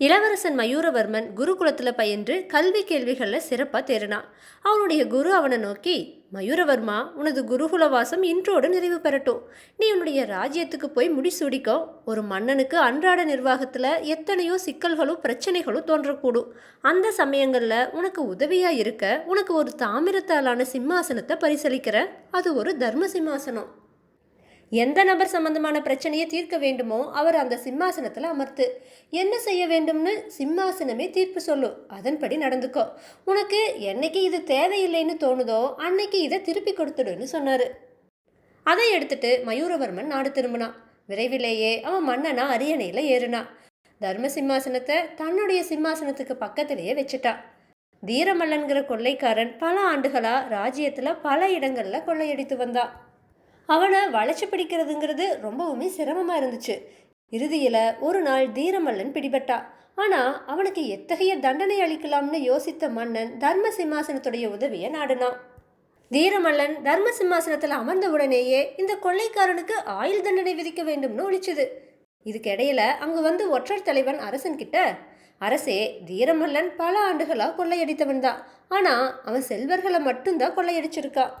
இளவரசன் மயூரவர்மன் குருகுலத்தில் பயின்று கல்வி கேள்விகளில் சிறப்பாக தேறினான் அவனுடைய குரு அவனை நோக்கி மயூரவர்மா உனது குருகுல வாசம் இன்றோடு நிறைவு பெறட்டும். நீ உன்னுடைய ராஜ்யத்துக்கு போய் முடிசூடிக்கோ. ஒரு மன்னனுக்கு அன்றாட நிர்வாகத்தில் எத்தனையோ சிக்கல்களும் பிரச்சனைகளும் தோன்றக்கூடும். அந்த சமயங்களில் உனக்கு உதவியாக இருக்க உனக்கு ஒரு தாமிரத்தாலான சிம்மாசனத்தை பரிசளிக்கிற அது ஒரு தர்ம சிம்மாசனம். எந்த நபர் சம்பந்தமான பிரச்சனையை தீர்க்க வேண்டுமோ அவர் அந்த சிம்மாசனத்தில் அமர்த்து என்ன செய்ய வேண்டும்னு சிம்மாசனமே தீர்ப்பு சொல்லும் அதன்படி நடந்துக்கோ. உனக்கு என்னைக்கு இது தேவையில்லைன்னு தோணுதோ அன்னைக்கு இதை திருப்பி கொடுத்துடுன்னு சொன்னார். அதை எடுத்துட்டு மயூரவர்மன் நாடு திரும்பினான். விரைவிலேயே அவன் மன்னனா அரியணையில் ஏறினான். தர்ம சிம்மாசனத்தை தன்னுடைய சிம்மாசனத்துக்கு பக்கத்திலேயே வச்சுட்டான். தீரமல்லன்கிற கொள்ளைக்காரன் பல ஆண்டுகளாக ராஜ்யத்தில் பல இடங்களில் கொள்ளையடித்து வந்தான். அவனை வளைச்சு பிடிக்கிறதுங்கிறது ரொம்பவுமே சிரமமாக இருந்துச்சு. இறுதியில் ஒரு நாள் தீரமல்லன் பிடிபட்டா. ஆனால் அவனுக்கு எத்தகைய தண்டனை அளிக்கலாம்னு யோசித்த மன்னன் தர்ம சிம்மாசனத்துடைய உதவியை நாடினான். தீரமல்லன் தர்ம சிம்மாசனத்தில் அமர்ந்த உடனேயே இந்த கொள்ளைக்காரனுக்கு ஆயுள் தண்டனை விதிக்க வேண்டும்னு ஒழிச்சுது. இதுக்கிடையில அங்கு வந்து ஒற்றர் தலைவன் அரசன் கிட்ட அரசே தீரமல்லன் பல ஆண்டுகளாக கொள்ளையடித்தவன் தான். ஆனால் அவன் செல்வர்களை மட்டும்தான் கொள்ளையடிச்சிருக்கான்.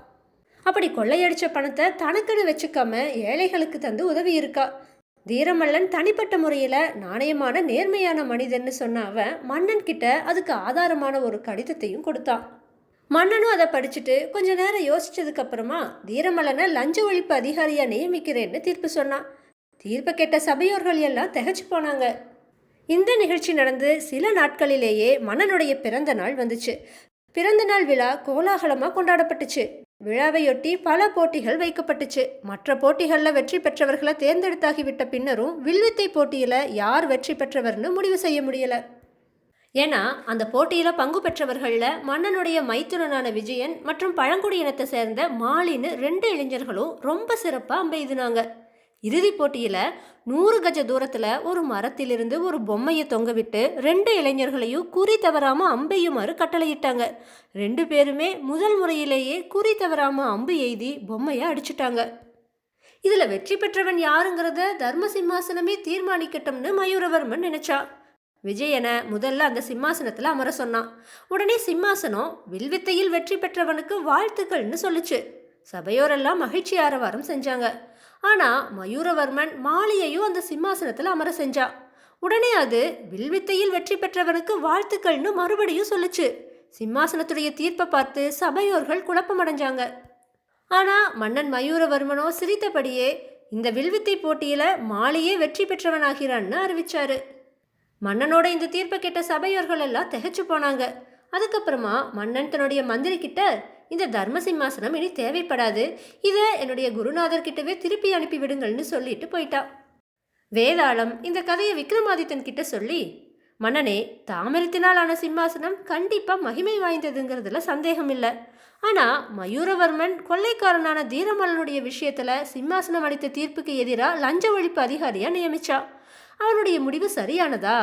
அப்படி கொள்ளையடிச்ச பணத்தை தனக்குன்னு வச்சுக்காம ஏழைகளுக்கு தந்து உதவி இருக்கா தீரமல்லன் தனிப்பட்ட முறையில் நாணயமான நேர்மையான மனிதன்னு சொன்ன அவன் மன்னன் கிட்ட அதுக்கு ஆதாரமான ஒரு கடிதத்தையும் கொடுத்தான் மன்னனும் அதை படிச்சுட்டு கொஞ்ச நேரம் யோசிச்சதுக்கு அப்புறமா தீரமல்லனை லஞ்ச ஒழிப்பு அதிகாரியாக நியமிக்கிறேன்னு தீர்ப்பு சொன்னான் தீர்ப்பை கேட்ட சபையோர்கள் எல்லாம் திகைச்சு போனாங்க. இந்த நிகழ்ச்சி நடந்து சில நாட்களிலேயே மன்னனுடைய பிறந்த நாள் வந்துச்சு. பிறந்த நாள் விழா கோலாகலமாக கொண்டாடப்பட்டுச்சு. விழாவையொட்டி பல போட்டிகள் வைக்கப்பட்டுச்சு. மற்ற போட்டிகளில் வெற்றி பெற்றவர்களை தேர்ந்தெடுத்தாகிவிட்ட பின்னரும் வில்வித்தை போட்டியில் யார் வெற்றி பெற்றவர்னு முடிவு செய்ய முடியல. ஏன்னா அந்த போட்டியில் பங்கு பெற்றவர்களில் மன்னனுடைய மைத்துனனான விஜயன் மற்றும் பழங்குடியினத்தை சேர்ந்த மாலின்னு ரெண்டு இளைஞர்களும் ரொம்ப சிறப்பாக அம்பெய்தினாங்க. இறுதிப் போட்டியில் நூறு கஜ தூரத்தில் ஒரு மரத்திலிருந்து ஒரு பொம்மையை தொங்கவிட்டு ரெண்டு இளைஞர்களையும் குறி தவறாமல் அம்பெய்யுமாறு கட்டளையிட்டாங்க. ரெண்டு பேருமே முதல் முறையிலேயே குறி தவறாமல் அம்பு எய்தி பொம்மையை அடிச்சிட்டாங்க. இதில் வெற்றி பெற்றவன் யாருங்கிறத தர்ம சிம்மாசனமே தீர்மானிக்கட்டும்னு மயூரவர்மன் நினைச்சா. விஜயனை முதல்ல அந்த சிம்மாசனத்தில் அமர சொன்னான். உடனே சிம்மாசனம் வில்வித்தையில் வெற்றி பெற்றவனுக்கு வாழ்த்துக்கள்னு சொல்லுச்சு. சபையோரெல்லாம் மகிழ்ச்சி ஆரவாரம் செஞ்சாங்க. ஆனால் மயூரவர்மன் மாலியையும் அந்த சிம்மாசனத்தில் அமர செஞ்சா. உடனே அது வில்வித்தையில் வெற்றி பெற்றவனுக்கு வாழ்த்துக்கள்னு மறுபடியும் சொல்லுச்சு. சிம்மாசனத்துடைய தீர்ப்பை பார்த்து சபையோர்கள் குழப்பமடைஞ்சாங்க. ஆனால் மன்னன் மயூரவர்மனோ சிரித்தபடியே இந்த வில்வித்தை போட்டியில் மாலியே வெற்றி பெற்றவனாகிறான்னு அறிவிச்சாரு. மன்னனோட இந்த தீர்ப்பை கேட்ட சபையோர்கள் எல்லாம் திகைச்சு போனாங்க. அதுக்கப்புறமா மன்னன் தன்னுடைய மந்திரி கிட்ட இந்த தர்ம சிம்மாசனம் இனி தேவைப்படாது. இதை என்னுடைய குருநாதர்கிட்டவே திருப்பி அனுப்பி விடுங்கள்னு சொல்லிட்டு போயிட்டா. வேதாளம் இந்த கதையை விக்ரமாதித்தன் கிட்ட சொல்லி மன்னனே தாமிரத்தினால் ஆன சிம்மாசனம் கண்டிப்பாக மகிமை வாய்ந்ததுங்கிறதுல சந்தேகம் இல்லை ஆனால் மயூரவர்மன் கொள்ளைக்காரனான தீரமலனுடைய விஷயத்தில் சிம்மாசனம் அளித்த தீர்ப்புக்கு எதிராக லஞ்ச ஒழிப்பு அதிகாரியாக நியமிச்சா. அவனுடைய முடிவு சரியானதா?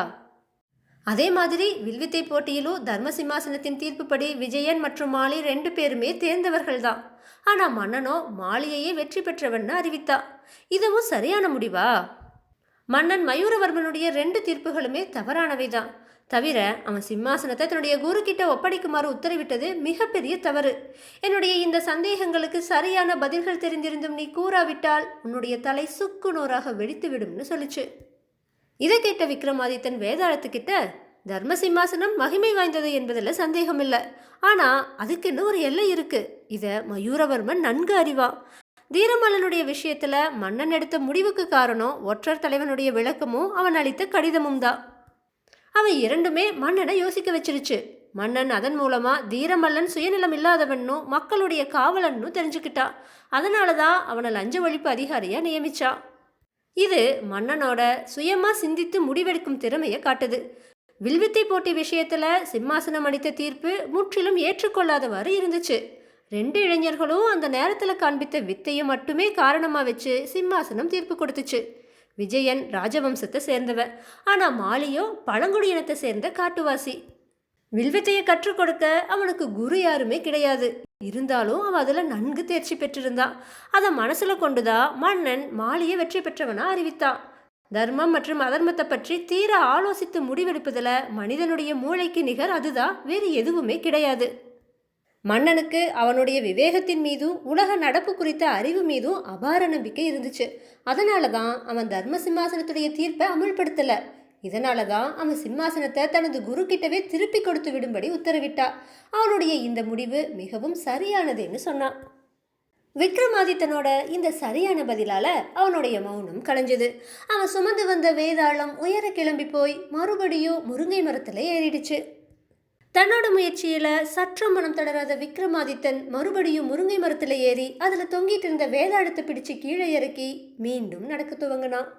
அதே மாதிரி வில்வித்தை போட்டியிலும் தர்ம சிம்மாசனத்தின் தீர்ப்புப்படி விஜயன் மற்றும் மாலி ரெண்டு பேருமே தேர்ந்தவர்கள் தான் ஆனால் மன்னனோ மாலியையே வெற்றி பெற்றவன்னு அறிவித்தா. இதுவும் சரியான முடிவா? மன்னன் மயூரவர்மனுடைய ரெண்டு தீர்ப்புகளுமே தவறானவை தான் தவிர அவன் சிம்மாசனத்தை தன்னுடைய குரு கிட்ட ஒப்படைக்குமாறு உத்தரவிட்டது மிகப்பெரிய தவறு. என்னுடைய இந்த சந்தேகங்களுக்கு சரியான பதில்கள் தெரிந்திருந்தும் நீ கூறாவிட்டால் உன்னுடைய தலை சுக்கு நோராக வெடித்து விடும்னு சொல்லிச்சு. இதை கேட்ட விக்ரமாதித்தன் வேதாளத்துக்கிட்ட தர்ம சிம்மாசனம் மகிமை வாய்ந்தது என்பதில் சந்தேகம் இல்லை ஆனால் அதுக்குன்னு ஒரு எல்லை இருக்கு? இதை மயூரவர்மன் நன்கு அறிவான் தீரமல்லனுடைய விஷயத்தில் மன்னன் எடுத்த முடிவுக்கு காரணம் ஒற்றர் தலைவனுடைய விளக்கமும் அவன் அளித்த கடிதமும் தான். அவன் இரண்டுமே மன்னனை யோசிக்க வச்சிருச்சு. மன்னன் அதன் மூலமா தீரமல்லன் சுயநலம் இல்லாதவன்னும் மக்களுடைய காவலன்னு தெரிஞ்சுக்கிட்டா. அதனால தான் அவனை லஞ்ச ஒழிப்பு அதிகாரியா நியமிச்சா. இது மன்னனோட சுயமா சிந்தித்து முடிவெடுக்கும் திறமையை காட்டுது. வில்வித்தை போட்டி விஷயத்துல சிம்மாசனம் அளித்த தீர்ப்பு முற்றிலும் ஏற்றுக்கொள்ளாதவாறு இருந்துச்சு. ரெண்டு இளைஞர்களும் அந்த நேரத்தில் காண்பித்த வித்தையை மட்டுமே காரணமாக வச்சு சிம்மாசனம் தீர்ப்பு கொடுத்துச்சு. விஜயன் ராஜவம்சத்தை சேர்ந்தவன் ஆனால் மாலியோ பழங்குடியினத்தை சேர்ந்த காட்டுவாசி. வில்வித்தையை கற்றுக் கொடுக்க அவனுக்கு குரு யாருமே கிடையாது. இருந்தாலும் அவன் அதில் நன்கு தேர்ச்சி பெற்றிருந்தான் அதை மனசில் கொண்டுதான் மன்னன் மாலியை வெற்றி பெற்றவனா அறிவித்தான் தர்மம் மற்றும் அதர்மத்தை பற்றி தீர ஆலோசித்து முடிவெடுப்பதில் மனிதனுடைய மூளைக்கு நிகர் அதுதான் வேறு எதுவுமே கிடையாது. மன்னனுக்கு அவனுடைய விவேகத்தின் மீதும் உலக நடப்பு குறித்த அறிவு மீதும் அபார நம்பிக்கை இருந்துச்சு. அதனால தான் அவன் தர்ம சிம்மாசனத்துடைய தீர்ப்பை அமுல்படுத்தலை. இதனால தான் அவன் சிம்மாசனத்தை தனது குரு கிட்டவே திருப்பி கொடுத்து விடும்படி உத்தரவிட்டா அவனுடைய இந்த முடிவு மிகவும் சரியானதுன்னு சொன்னான். விக்ரமாதித்தனோட இந்த சரியான பதிலால அவனுடைய மௌனம் கலைஞ்சது. அவன் சுமந்து வந்த வேதாளம் உயர கிளம்பி போய் மறுபடியும் முருங்கை மரத்துல ஏறிடுச்சு. தன்னோட முயற்சியில சற்றும் மனம் தளராத விக்ரமாதித்தன் மறுபடியும் முருங்கை மரத்துல ஏறி அதுல தொங்கிட்டு இருந்த வேதாளத்தை பிடிச்சு கீழே இறக்கி மீண்டும் நடக்க துவங்கினான்.